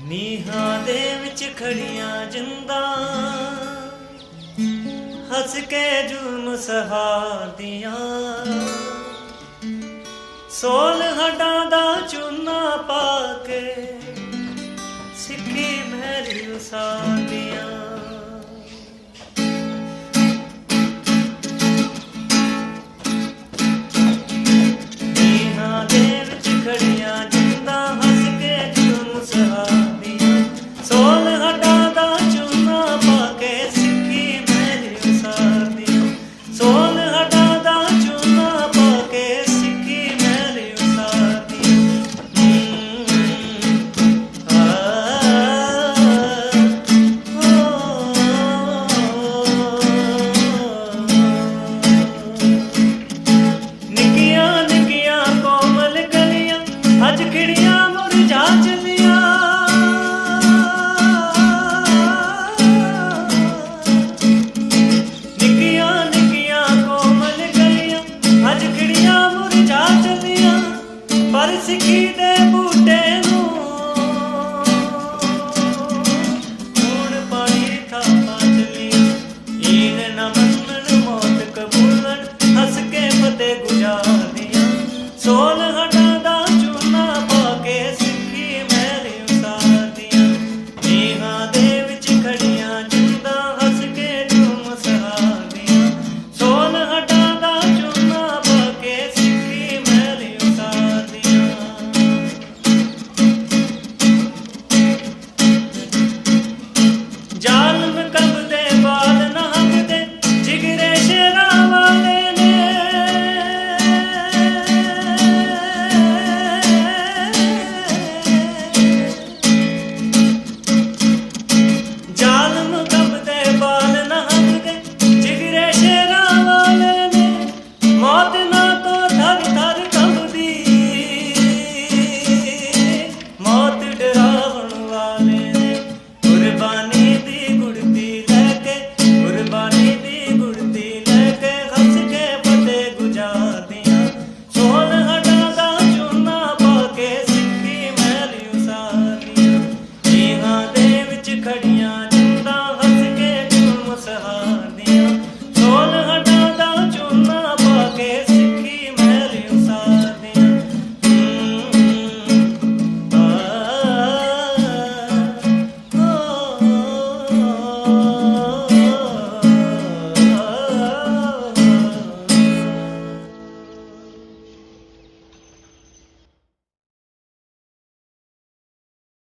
ਨੀਹਾਂ ਦੇ ਵਿੱਚ ਖੜੀਆਂ ਜਿੰਦਾ, ਹੱਸ ਕੇ ਜੁਲਮ ਸਹਾਰਦੀਆਂ। ਸੋਲ ਹਟਾਂ ਦਾ ਚੂਨਾ ਪਾ ਕੇ ਸਿੱਖੀ ਮਹਿਰੀ ਉਸਾਰ ਹਰ ਸਿੱਖੀ ਦੇ ਬੂਟੇ darling, the